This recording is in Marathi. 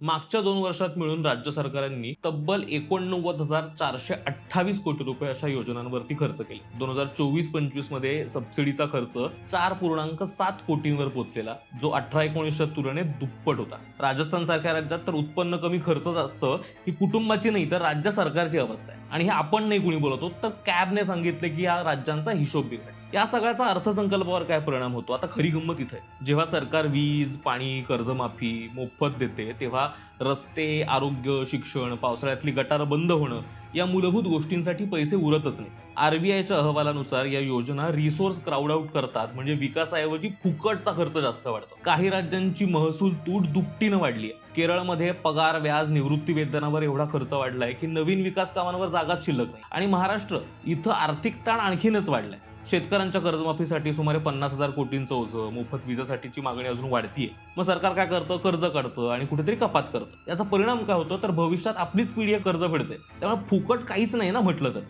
मागच्या दोन वर्षात मिळून राज्य सरकारांनी तब्बल एकोणनव्वद हजार चारशे अठ्ठावीस कोटी रुपये अशा योजनांवरती खर्च केले. दोन हजार चोवीस पंचवीसमध्ये सबसिडीचा खर्च चार पूर्णांक सात कोटींवर पोहोचलेला जो अठरा एकोणीसच्या तुलनेत दुप्पट होता. राजस्थान सारख्या राज्यात तर उत्पन्न कमी खर्च जास्त ही कुटुंबाची नाही तर राज्य सरकारची अवस्था आहे. आणि हे आपण नाही कुणी बोलतो तर कॅबने सांगितले की या राज्यांचा हिशोब बिघड या सगळ्याचा अर्थसंकल्पावर काय परिणाम होतो? आता खरी गंमत इथे आहे. जेव्हा सरकार वीज पाणी कर्जमाफी मोफत देते तेव्हा रस्ते आरोग्य शिक्षण पावसाळ्यातली गटार बंद होणं या मूलभूत गोष्टींसाठी पैसे उरतच नाही. आरबीआयच्या अहवालानुसार या योजना रिसोर्स क्राऊड आउट करतात म्हणजे विकासाऐवजी फुकटचा खर्च जास्त वाढतो. काही राज्यांची महसूल तूट दुपटीनं वाढली आहे केरळमध्ये पगार व्याज निवृत्ती वेतनावर एवढा खर्च वाढलाय की नवीन विकास कामांवर जागाच शिल्लक नाही. आणि महाराष्ट्र इथं आर्थिक ताण आणखीनच वाढलाय. शेतकऱ्यांच्या कर्जमाफीसाठी सुमारे पन्नास हजार कोटींचं ओझं मोफत विजेसाठीची मागणी अजून वाढतीये. मग सरकार काय करतं? कर्ज काढतं आणि कुठेतरी कपात करतं. याचा परिणाम काय होतो? तर भविष्यात आपलीच पिढी कर्ज फेडते. त्यामुळे फुकट काहीच नाही ना म्हटलं तर.